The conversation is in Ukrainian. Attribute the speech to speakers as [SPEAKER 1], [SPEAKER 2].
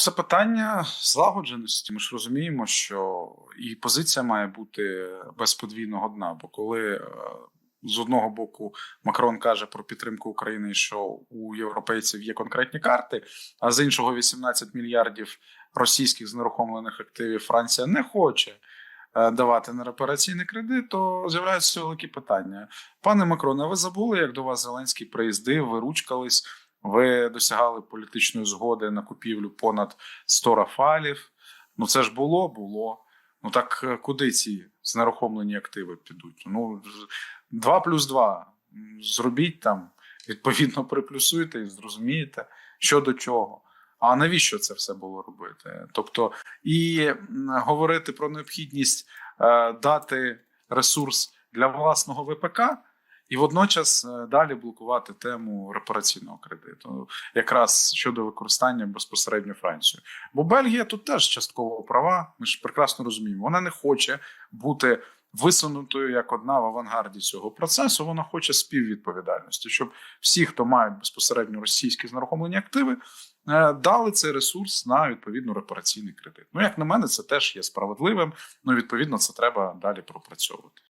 [SPEAKER 1] Це питання злагодженості. Ми ж розуміємо, що і позиція має бути без подвійного дна. Бо коли е, з одного боку Макрон каже про підтримку України, що у європейців є конкретні карти, а з іншого 18 мільярдів російських знерухомлених активів Франція не хоче е, давати на репараційний кредит, то з'являються великі питання. Пане Макроне, ви забули, як до вас Зеленський приїздив, ви ручкались, ви досягали політичної згоди на купівлю понад 100 рафалів. Ну це ж було, було. Ну так е, куди ці знерухомлені активи підуть? Ну 2 плюс 2. Зробіть там, відповідно, приплюсуйте і зрозумієте, що до чого. А навіщо це все було робити? Тобто, і говорити про необхідність е, дати ресурс для власного ВПК, і водночас е, далі блокувати тему репараційного кредиту, якраз щодо використання безпосередньо Францією. Бо Бельгія тут теж частково права. Ми ж прекрасно розуміємо. Вона не хоче бути висунутою як одна в авангарді цього процесу. Вона хоче співвідповідальності, щоб всі, хто мають безпосередньо російські знерухомлені активи, е, дали цей ресурс на відповідно репараційний кредит. Ну як на мене, це теж є справедливим. Ну відповідно, це треба далі пропрацьовувати.